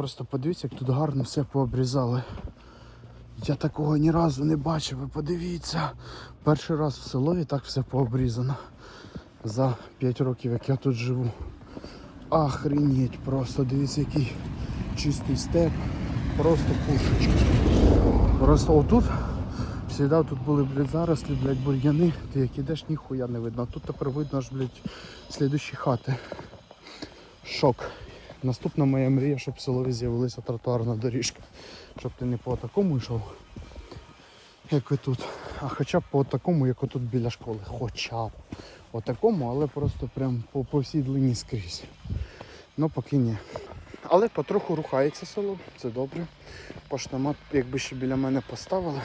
просто подивіться, як тут гарно все пообрізали. Я такого ні разу не бачив, ви подивіться. Перший раз в село так все пообрізано. За 5 років, як я тут живу. Охренеть просто, дивіться, який чистий степ. Просто пушечка. Просто отут, завжди тут були, блядь, зарослі, блядь, бур'яни. Ти як ідеш, ніхуя не видно. А тут тепер видно аж, блядь, слідущі хати. Шок. Наступна моя мрія, щоб в селові з'явилася тротуарна доріжка. Щоб ти не по такому йшов, як і тут. А хоча б по такому, як отут біля школи. Хоча б. Отакому, але просто прям по, по всій длині скрізь. Ну поки ні. Але потроху рухається село, це добре. Поштомат, якби ще біля мене поставили,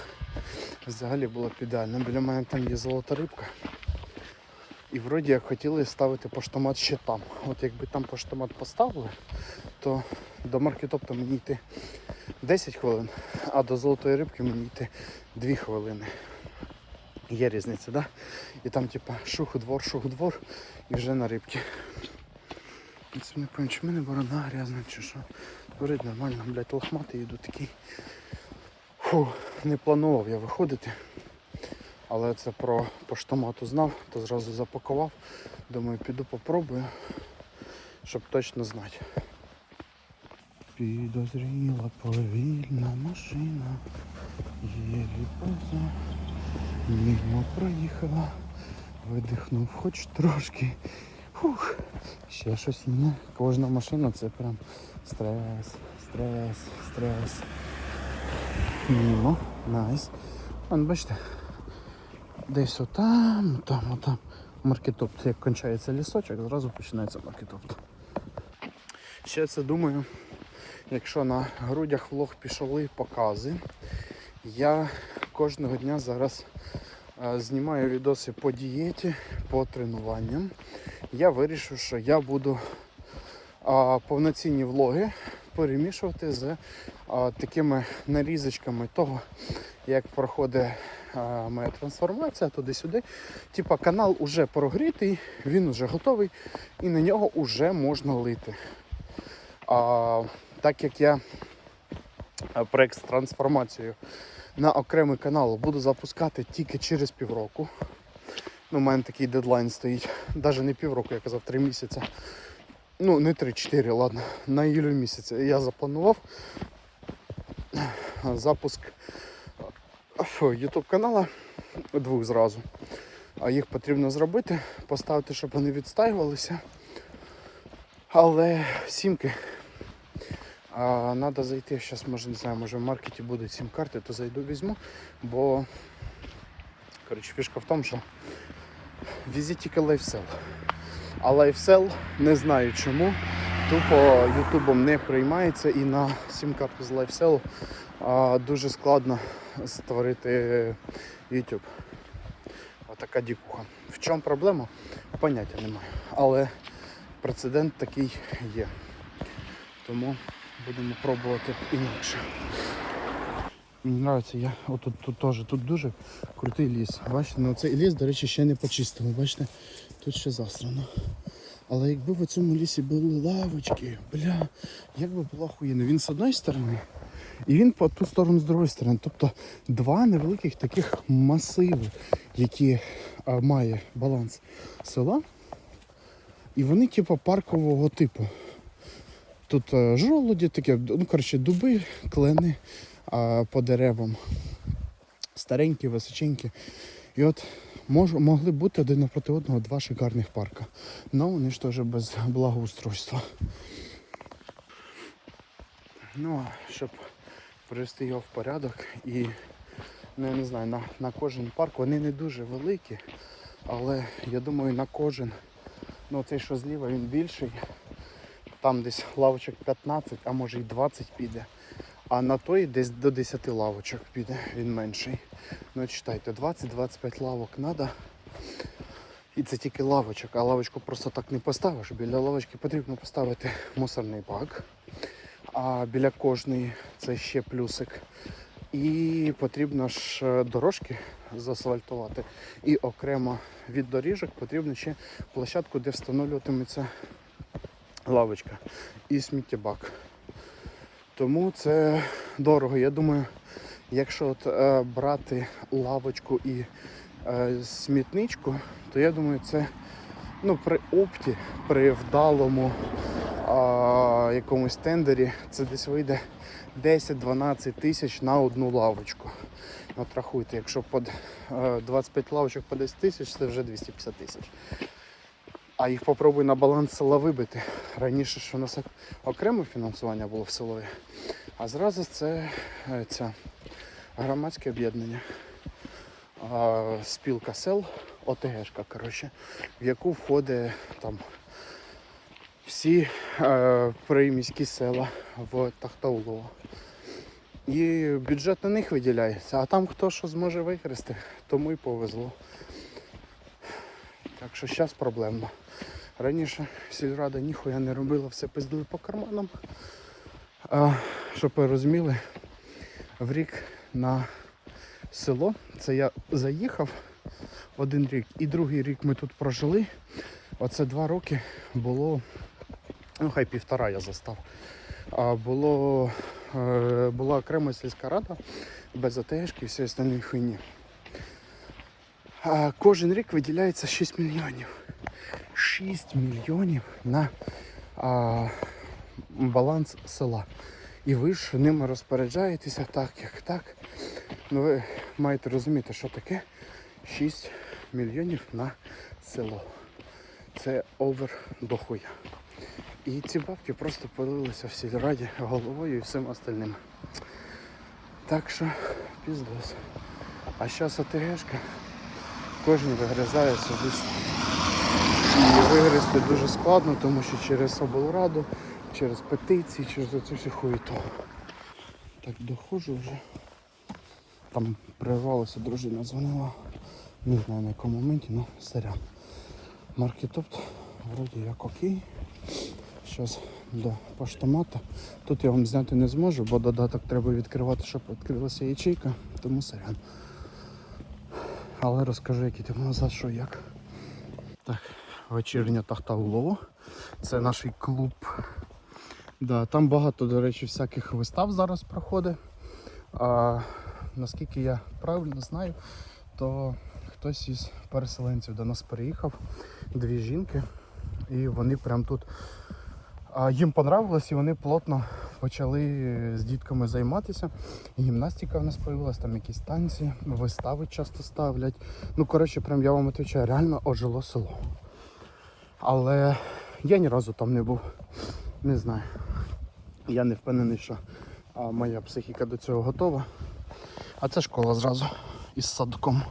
взагалі було б ідеально. Біля мене там є золота рибка. І вроді як хотіли ставити поштомат ще там. От якби там поштомат поставили, то до маркетопта мені йти 10 хвилин, а до золотої рибки мені йти 2 хвилини. Є різниця, да? І там типа шух-двор, шух-двор і вже на рибки. Це не пам'ятаю, чи мене борода грязна, чи що. Горить нормально, блядь, лохматий йду такий. Фу, не планував я виходити. Але це про поштомату знав, то зразу запакував. Думаю, піду попробую, щоб точно знати. Підозріла повільна машина, єлі поза, мимо проїхала, видихнув хоч трошки. Фух, ще щось є. Кожна машина це прям стрес, стрес, стрес. Мімо, найс. Вон, бачите, десь отам, там, отам. Маркетопт, як кончається лісочок, зразу починається маркетопт. Ще це думаю, якщо на грудях влог пішли покази, я кожного дня зараз е, знімаю відоси по дієті, по тренуванням. Я вирішив, що я буду повноцінні влоги перемішувати з такими нарізочками того, як проходить а, моя трансформація туди-сюди. Типа канал уже прогрітий, він уже готовий і на нього вже можна лити. А, так як я проект з трансформацією на окремий канал буду запускати тільки через півроку. Ну, у мене такий дедлайн стоїть. Навіть не півроку, я казав, три місяці. Ну, не 3-4, ладно. На іюль місяця я запланував запуск YouTube канала двох зразу. А їх потрібно зробити, поставити, щоб вони відстаювалися. Але сімки. А, Треба зайти, зараз може не знаю, може в маркеті будуть сім-карти, то зайду візьму, бо коротше, фішка в тому, що візит тільки лайфсел. А лайфсел не знаю чому. Тупо ютубом не приймається і на сім-карту з лайфсел дуже складно створити YouTube. Отака дікуха. В чому проблема? Поняття немає. Але прецедент такий є. Тому будемо пробувати інакше. Мені подобається, я отут тут теж тут дуже крутий ліс. Бачите, ну цей ліс, до речі, ще не почистили. Бачите, тут ще засрано. Але якби в цьому лісі були лавочки, бля, як би було охуєнно. Він з одної сторони і він по ту сторону з другої сторони. Тобто два невеликих таких масиви, які а, має баланс села. І вони типу паркового типу. Тут е, жолуді таке, ну коротше, дуби, клени а, по деревам. Старенькі, височенькі. І от мож, могли бути один напроти одного два шикарних парка. Ну вони ж теж без благоустройства. Ну, щоб привести його в порядок і ну, я не знаю, на, на кожен парк вони не дуже великі, але я думаю на кожен, ну цей що зліва він більший, там десь лавочок 15, а може й 20 піде. А на той десь до 10 лавочок піде, він менший. Ну читайте, 20-25 лавок треба. І це тільки лавочок, а лавочку просто так не поставиш. Біля лавочки потрібно поставити мусорний бак. А біля кожної це ще плюсик. І потрібно ж е, дорожки заасфальтувати. І окремо від доріжок потрібно ще площадку, де встановлюватиметься лавочка і сміттєбак. Тому це дорого. Я думаю, якщо от, е, брати лавочку і е, смітничку, то я думаю, це ну, при опті, при вдалому а, якомусь тендері, це десь вийде 10-12 тисяч на одну лавочку. От рахуйте, якщо під е, 25 лавочок по 10 тисяч, це вже 250 тисяч. А їх попробуй на баланс села вибити. Раніше ж у нас окреме фінансування було в селові, а зразу це е, ця громадське об'єднання. Спілка сел, ОТГшка, коротше, в яку входить там всі е, приміські села в Тахтаулово. І бюджет на них виділяється, а там хто що зможе використати, тому і повезло. Так що зараз проблемно. Раніше сільрада ніхуя не робила, все пиздили по карманам. А, щоб ви розуміли, в рік на село, це я заїхав один рік і другий рік ми тут прожили. Оце два роки було, ну хай півтора я застав. А було, е, була окрема сільська рада без ОТГшки і всієї остальної хуйні. Кожен рік виділяється 6 мільйонів. 6 мільйонів на а, баланс села. І ви ж ними розпоряджаєтеся так, як так. Ну ви маєте розуміти, що таке 6 мільйонів на село. Це овер дохуя. І ці бабки просто полилися в сільраді головою і всім остальним. Так що піздос. А зараз ОТГшка кожен вигризає собі. І вигризти дуже складно, тому що через облраду, через петиції, через оцю всю хуєту. Так доходжу вже. Там прервалася, дружина дзвонила. Не знаю на якому моменті, ну сорян. Маркетопт вроді як окей. Зараз до поштомата. Тут я вам зняти не зможу, бо додаток треба відкривати, щоб відкрилася ячейка, тому сорян. Але розкажу, який там назад, що як. Так, вечірня Тахтаулово. Це наш клуб. Да, там багато, до речі, всяких вистав зараз проходить. А, наскільки я правильно знаю, то хтось із переселенців до нас переїхав, дві жінки, і вони прям тут. А їм понравилось і вони плотно почали з дітками займатися. Гімнастика в нас з'явилася, там якісь танці, вистави часто ставлять. Ну, коротше, прям я вам відповідаю, реально ожило село. Але я ні разу там не був. Не знаю. Я не впевнений, що моя психіка до цього готова. А це школа зразу із садком.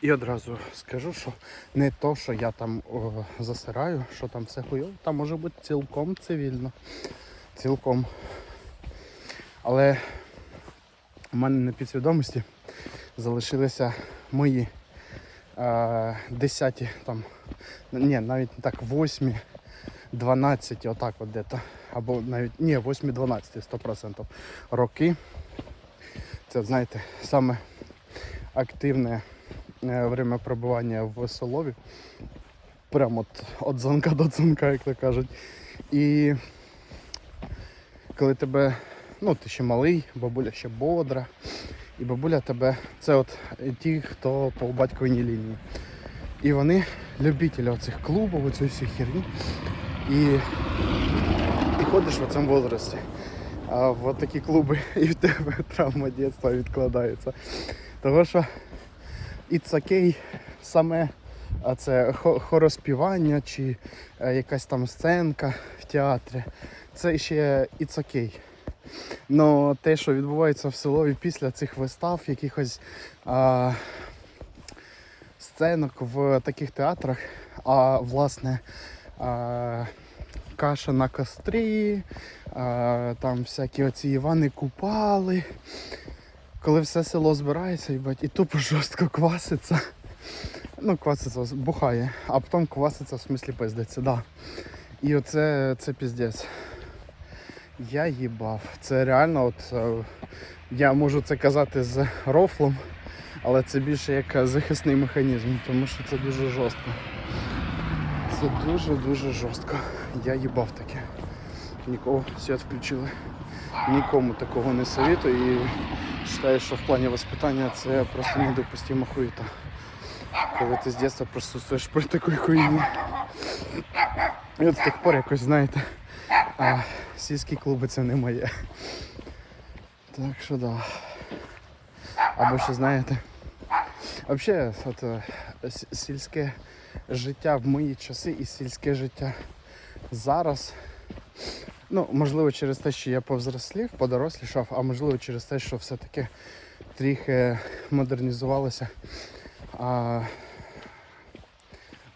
І одразу скажу, що не то, що я там о, засираю, що там все хуйово, там може бути цілком цивільно. Цілком. Але в мене на підсвідомості залишилися мої е, десяті, там, ні, навіть так, восьмі, дванадцяті, отак от де-то. Або навіть ні, 8-12, 100% роки. Це, знаєте, саме активне е, время перебування в Солові. Прямо от, от дзвонка до дзвонка, як то кажуть. І коли тебе, ну ти ще малий, бабуля ще бодра, і бабуля тебе, це от ті, хто по батьковиній лінії. І вони любителі оцих клубів, оцієї всі херні. І ти ходиш в цьому возрасті. А в такі клуби і в тебе травма дитинства відкладається. Тому що it's okay саме а це хороспівання чи е, якась там сценка в театрі. Це ще it's okay. Но те, що відбувається в селові після цих вистав, якихось а, сценок в таких театрах, а власне каша на кострі, там всякі оці Івани Купали. Коли все село збирається і тупо жорстко кваситься. Ну, кваситься, бухає, а потім кваситься в смислі пиздиться, да. І оце це піздець. Я їбав. Це реально, от е, я можу це казати з рофлом, але це більше як захисний механізм, тому що це дуже жорстко. Це дуже-дуже жорстко. Я їбав таке. Нікого свят включили. нікому такого не советую і вважаю, що в плані воспитання це просто недопустима хуєта. Коли ти з дитинства присутствуєш при такій хуйні. І от з тих пор якось, знаєте, а сільські клуби це не моє. Так що да. Або ще знаєте. Взагалі, сільське життя в мої часи і сільське життя зараз. Ну, можливо, через те, що я повзрослів, подорослішав, а можливо через те, що все-таки трохи модернізувалося. А,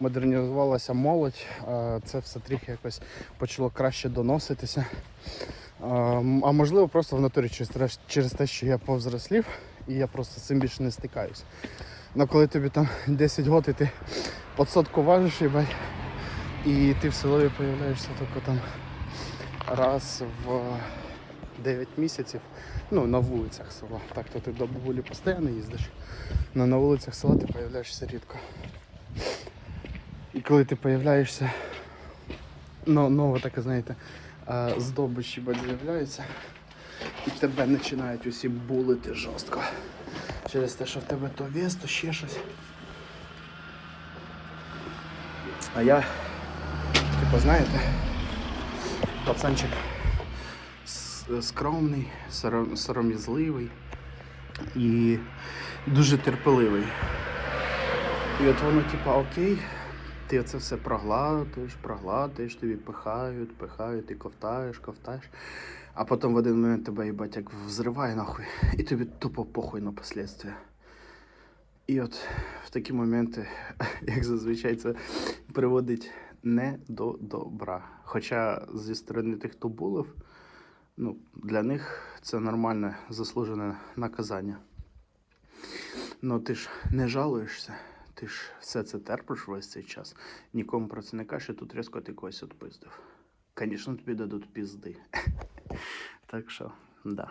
модернізувалася молодь, це все трохи якось почало краще доноситися. А, можливо, просто в натурі через те, що я повзрослів, і я просто з цим більше не стикаюсь. Ну коли тобі там 10 років і ти під сотку важиш, їбать, і ти в селові появляєшся тільки там раз в 9 місяців, ну на вулицях села. Так то ти до бабулі постійно їздиш. але на вулицях села ти появляєшся рідко. І коли ти появляєшся, ну, нове таке, знаєте, а, здобич з'являється, і тебе починають усі булити жорстко. Через те, що в тебе то вес, то ще щось. А я, типу, знаєте, пацанчик скромний, сором- сором'язливий і дуже терпеливий. І от воно, типа, окей, ти це все проглатуєш, проглатуєш, тобі пихають, пихають, ти ковтаєш, ковтаєш. А потім в один момент тебе їбать як взриває нахуй, і тобі тупо похуй на последствия. І от в такі моменти, як зазвичай, це приводить не до добра. Хоча зі сторони тих, хто булив, ну, для них це нормальне заслужене наказання. Ну ти ж не жалуєшся, ти ж все це терпиш весь цей час. Нікому про це не кажеш, і тут різко ти когось відпиздив. Звісно, тобі дадуть пізди. Так що, да.